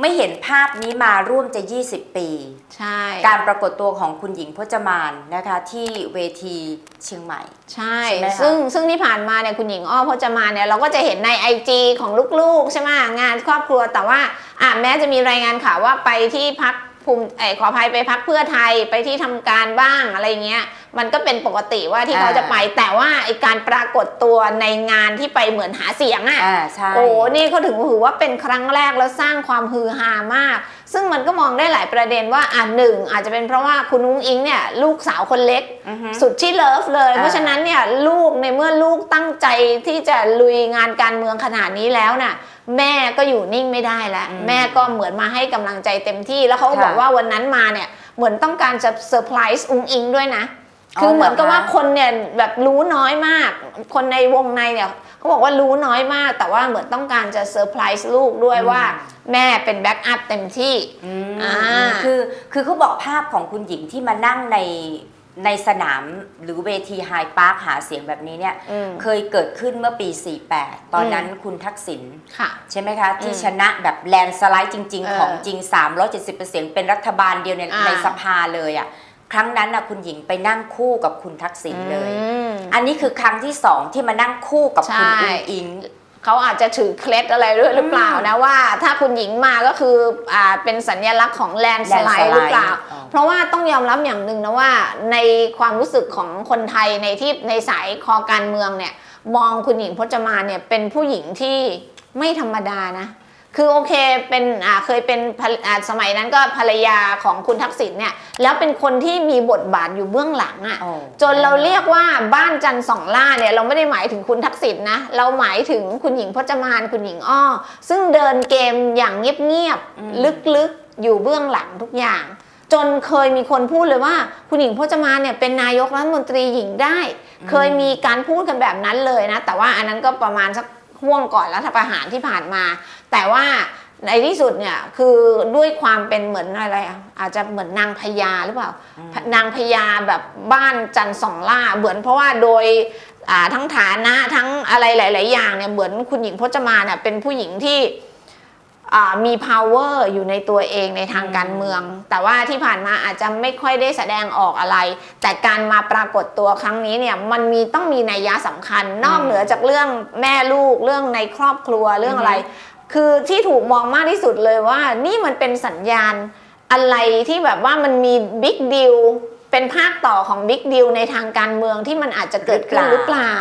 ไม่เห็นภาพนี้มาร่วมจะ 20 ปี ใช่ การปรากฏตัวของคุณหญิงพจมานนะคะที่เวทีเชียงใหม่ ใช่ ใช่ไหมคะ ซึ่งซึ่งที่ผ่านมาเนี่ยคุณหญิงอ้อพจมานเนี่ยเราก็จะเห็นใน IG ของลูกๆ ใช่ไหมงานครอบครัวแต่ว่าอะแม้จะมีรายงานข่าวว่าไปที่พักภูมิเอยขออภัยไปพักเพื่อไทยไปที่ทำการบ้างอะไรเงี้ยมันก็เป็นปกติว่าที่อ่าเขาจะไป แต่ว่าไอการปรากฏตัวในงานที่ไปเหมือนหาเสียงอะอ่าใช่โอ้นี่เขาถึงถือว่าเป็นครั้งแรกแล้วสร้างความฮือฮามาก ซึ่งมันก็มองได้หลายประเด็นว่าอะหนึ่งอาจจะเป็นเพราะว่าคุณนุ้งอิงเนี่ยลูกสาวคนเล็กอือฮึสุดที่เลิฟเลยอ่าเพราะฉะนั้นเนี่ยลูกในเมื่อลูกตั้งใจที่จะลุยงานการเมืองขนาดนี้แล้วน่ะแม่ก็อยู่นิ่งไม่ได้แล้วอืมแม่ก็เหมือนมาให้กำลังใจเต็มที่แล้วเขาก็ค่ะบอกว่าวันนั้นมาเนี่ยเหมือนต้องการจะเซอร์ไพรส์อุ้งอิงด้วยนะอ๋อ คือเหมือนกับเหรอคะว่าคนเนี่ยแบบรู้น้อยมาก คนในวงในเนี่ยเขาบอกว่ารู้น้อยมาก แต่ว่าเหมือนต้องการจะเซอร์ไพรส์ลูกด้วยว่าแม่เป็นแบ็กอัพเต็มที่อืมอ่าคือคือเขาบอกภาพของคุณหญิงที่มานั่งในในสนามหรือเวทีไฮพาร์คหาเสียงแบบนี้เนี่ยอืมเคยเกิดขึ้นเมื่อปี 48 ตอนนั้นคุณทักษิณค่ะใช่ไหมคะ ที่อืมชนะแบบแลนสไลด์จริงเออๆของจริง 370เสียงเป็นรัฐบาลเดียวในอ่าในสภาเลยอะ่ะ ครั้งนั้นนะคุณหญิงไปนั่งคู่กับคุณทักษิณเลยอืมอันนี้คือครั้งที่สองที่มานั่งคู่กับคุณใช่อุงอิงเขาอาจจะถือเคล็ดอะไรด้วยหรือเปล่านะว่า ถ้าคุณหญิงมาก็คืออ่าเป็นสัญลักษณ์ของแลนสไล landslide ด์หรือเปล่าอ๋อเพราะว่าต้องยอมรับอย่างหนึ่งนะว่า ในความรู้สึกของคนไทยในที่ในสายคอการเมืองเนี่ย มองคุณหญิงพจมานเนี่ยเป็นผู้หญิงที่ไม่ธรรมดานะ คือโอเคเป็นอ่าเคยเป็นภรรอ่าสมัยนั้นก็ภรรยาของคุณทักษิณเนี่ยแล้วเป็นคนที่มีบทบาทอยู่เบื้องหลังอะโอ้จนเราเรียกว่าบ้านจันทร์สองล่าเนี่ยเราไม่ได้หมายถึงคุณทักษิณนะเราหมายถึงคุณหญิงพจมานคุณหญิงอ้อ ซึ่งเดินเกมอย่างเงียบอืมๆลึกๆอยู่เบื้องหลังทุกอย่าง จนเคยมีคนพูดเลยว่า คุณหญิงพจมานเนี่ยเป็นนายกรัฐมนตรีหญิงได้ เคยมีการพูดกันแบบนั้นเลยนะ แต่ว่าอันนั้นก็ประมาณสัก ห่วงก่อนรัฐประหารที่ผ่านมา แต่ว่าในที่สุดเนี่ยคือด้วยความเป็นเหมือนอะไรอะอาจจะเหมือนนางพญาหรือเปล่านางพญาแบบบ้านจันทร์สองล่าเหมือนเพราะว่าโดยอ่าทั้งฐานะทั้งอะไรหลาย ๆ อย่างเนี่ยเหมือนคุณหญิงพจมานเนี่ยเป็นผู้หญิงที่อ่า มี power อยู่ในตัวเองในทางการเมือง แต่ว่าที่ผ่านมาอาจจะไม่ค่อยได้แสดงออกอะไร แต่การมาปรากฏตัวครั้งนี้เนี่ยมันมีต้องมีนัยยะสำคัญ นอกเหนือจากเรื่องแม่ลูกเรื่องในครอบครัวเรื่องอะไร คือที่ถูกมองมากที่สุดเลยว่า นี่มันเป็นสัญญาณอะไรที่แบบว่ามันมีบิ๊กดิวเป็นภาคต่อของบิ๊กดิวในทางการเมืองที่มันอาจจะเกิดขึ้นหรือเปล่า